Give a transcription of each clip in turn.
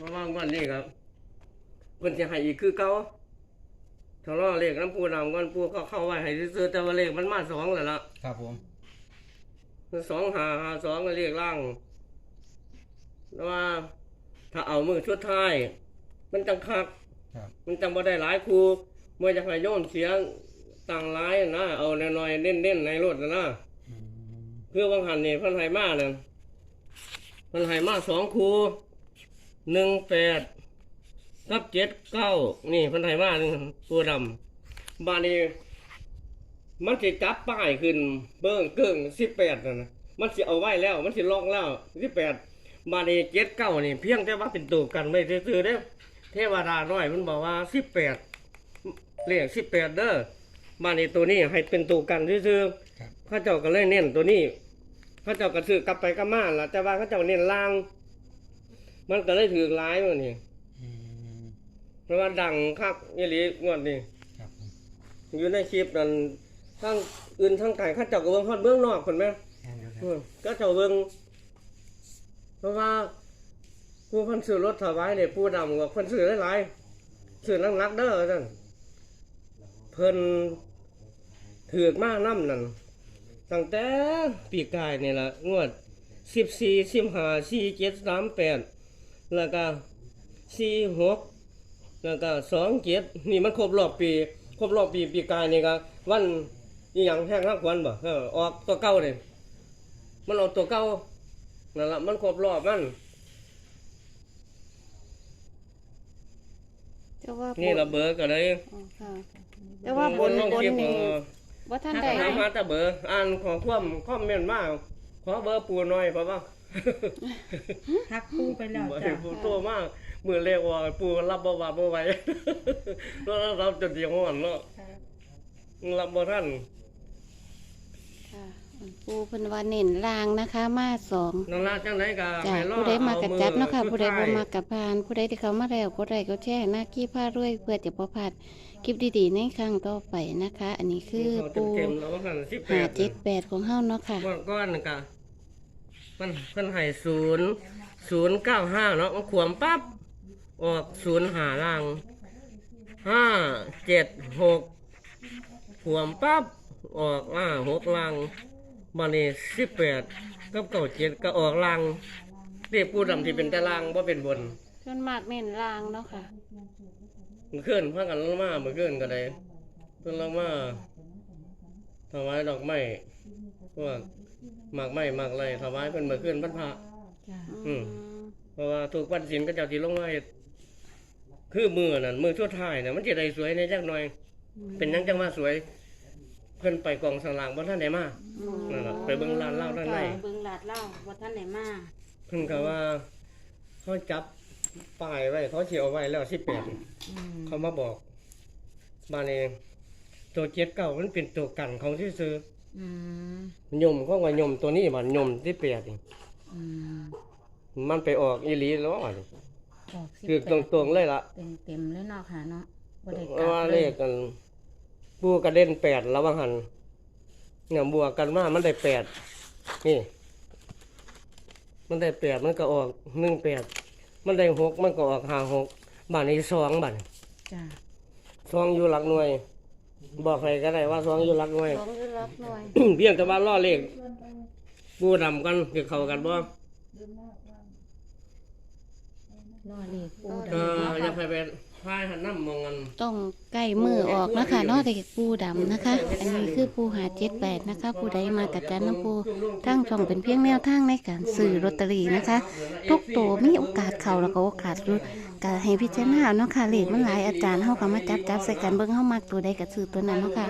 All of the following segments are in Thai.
วันนี้ครับเพิ่นจะให้อีกคือเก่าถ้ารอเลขน้ำปูดำก่อนปูก็เข้าไว้ให้ซื้อๆแต่ว่าเลขมันมาสองแล้วล่ะครับผมสองหาหาสองก็เรียกล่างแต่ว่า ถ้าเอามือชุดท้าย มันจังคักครับมันจังบ่ได้หลายครูเมื่อจะให้โยนเสียงต่างหลายนะเอาแน่อยๆเน้นๆในรถนะนะอืมเพื่อบางหันนี่เพันไหมาเนี่ยเพันไหมาสองครู หนึ่งแปดกับเจ็ดเก้านี่เพันไหมานี่ตัวดำบ้านนี้มันสิจับป้ายขึ้น เบิ้งเกิ้งสิบแปดนะนะมันสิเอาไว้แล้ว มันสิล็อกแล้วสิบแปดบ้านนี้เจ็ดเก้านี่ เพียงแต่ว่าเป็นตัวกันไม่ซื่อๆเด้อเทวดาน้อยมันบอกว่าสิบแปดเลขสิบแปดเด้อบ้านนี้ตัวนี้ให้เป็นตัวกันซื่อๆครับเข้าเจ้าก็เลยเน้นตัวนี้เข้าเจ้าก็ซื้อกลับไปกลับมาล่ะแต่ว่าเข้าเจ้าเน้นล่าง มันก็เลยถือร้ายมันนี่อืมเพราะว่าดังคักยี่หลีงวดนี่ครับผมอยู่ในคลิปนั้นทั้งอื่นทั้งไก่เข้าเจ้าก็เบิ่งฮอดเบื้องนอกคนไหมเอาเดี๋ยวนะอืมก็เจ้าเบิ่งเพราะว่าผู้เพันซื้อรถถวายเนี่ยผู้ดำกับเพันซื้อหลายๆซื้อนักๆเด้อท่านเพิ่นถือกมากน้ำนั่นตั้งแต่ปีกายนี่ละงวดสิบสี่สิบห้าสี่เจ็ดสามแปด แล้วก็สี่หกแล้วก็สองเจ็ดนี่มันครบรอบปี ครบรอบปีปีกายนี่ก็วันอีหยังแห้งรักวันบ่เออออกตัวเก่าเลยมันออกตัวเก่านั่นละมันครบรอบมันแต่ว่านี่บละเบอร์ก็เลยอ๋อค่ะแต่ว่าบนลงบนคลิปนี่เออว่าท่านใด ถามหาแต่เบอร์อ่านขอความคอมเมนต์มา ขอเบอร์ปูหน่อยเพราะว่าทักปูไปแล้วบ่จ้ะปูโตมากมือเล็กว่าปูรับบ่ว่าบ่ไหวแล้วรับจนสิฮ้อนเนาะรับบ่ทันค่ะปูเพิ่นว่าเน้นลางนะคะ มาสองนั่นล่ะจังไดก็จ้ะให้รอผู้ใดมากระจัดเนาะค่ะอผู้ใดบ่สุท้ยมากระพาน ผู้ใดที่เขามาแล้วกดไลค์กดแชร์หน้าขี้ผ้ารวยเพื่อจะบ่พลาดคลิปดีๆในครั้งต่อไปนะคะ อันนี้คือเขาปูเต็มๆแล้วว่าหั่นหาเจ็ด18แปดของเฮาเนาะค่ะก้อนก้ อนนึงก็มันเพิ่นให้0 095เนาะมันขวมปั๊บออก0หาล่าง5 7 6ขวมปั๊บออกอ่า6ล่างบัดนี้18กับเก้าเจ็ดก็ออกล่างเรียกผู้ดำที่เป็นตารางบ่เป็นบนส่วนมากเน้นลางเนาะค่ะมันขึ้นพากันลงมาเมื่อขึ้นก็ได้เพิ่นลงมา ถวายดอกไม้พวกหมากไม้หมากไรถวายเพิ่นเมื่อขึ้นพันพระจ้ะอืมเพราะว่าทุกวันศีลก็เจ้าที่ลงมาเฮ็ดคือมือนั่นมือชั่วท้ายน่ะมันสิได้สวยในจักหน่อย เป็นหยังจังว่าสวย เพิ่นไปกองสลากบ่ทันได้มาอืมนั่นล่ะไปเบิ่งร้านเหล้าด้านในเบิ่งลาดเหล่าว่าท่านไหนมาเพิ่นก็ว่าเขาจับป้ายไว้เขาสิเอาไว้แล้ว18อืมเขามาบอกบ้านเอง ตัวเจ็ดเก่ามันเป็นตัวกันของที่ซื้ออืมๆยมเขาว่าย่มตัวนี้มันยมที่เปียดนี่อืมมันไปออกอีหลีแล้วอะออกสิบคือแปดตรงๆเลยละเต็มเต็มๆเลยเนาะค่ะเนาะบ่ได้เพกลัราะบว่าเลเลยขกันปูกระเด็นแปดแล้วว่าหันเนี่ยบวกกันมามันได้แปดนี่ มันได้แปดมันก็ออกหนึ่งแปดมันได้หกมันก็ออกห้าหกบ้านนี้สองบ้านจ้ะ สองอยู่หลักหน่วย บอกใครก็ได้ว่าสองอยู่หลักหน่วย สองคือรับหน่อยเพียงแต่ว่าล่อเลขปูดำกันคือเข้ากันบ่รอเลขปูเอดำอเนาะอย่าค่ะไปเป็น พายหันน้ำมองกันต้องใกล้มือออกนะคะนอกจากปูดำนะคะ อันนี้คือปูหาเจ็ดแปดนะคะ ผู้ใดมากระจันน้ำปูทั้งช่องเป็นเพียงแนวทางในการซื้อลอตเตอรี่นะคะ ทุกตัวมีโอกาสเข้าแล้วก็โอกาสรุดก็ให้พิจารณาเอาเนาะค่ะเลขมันหลายอาจารย์เฮาก็มาจับจับใส่กันเบิ่งเฮามักตัวใดก็ซื้อตัวนั้นเนาะค่ะ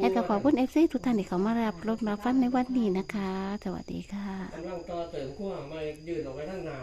และก็ขอบคุณ FC ทุกท่านที่เขามารับรถมาฟันในวันนี้นะคะ สวัสดีค่ะกำลังต่อเติมขั้วมายืนออกไปทางหน้า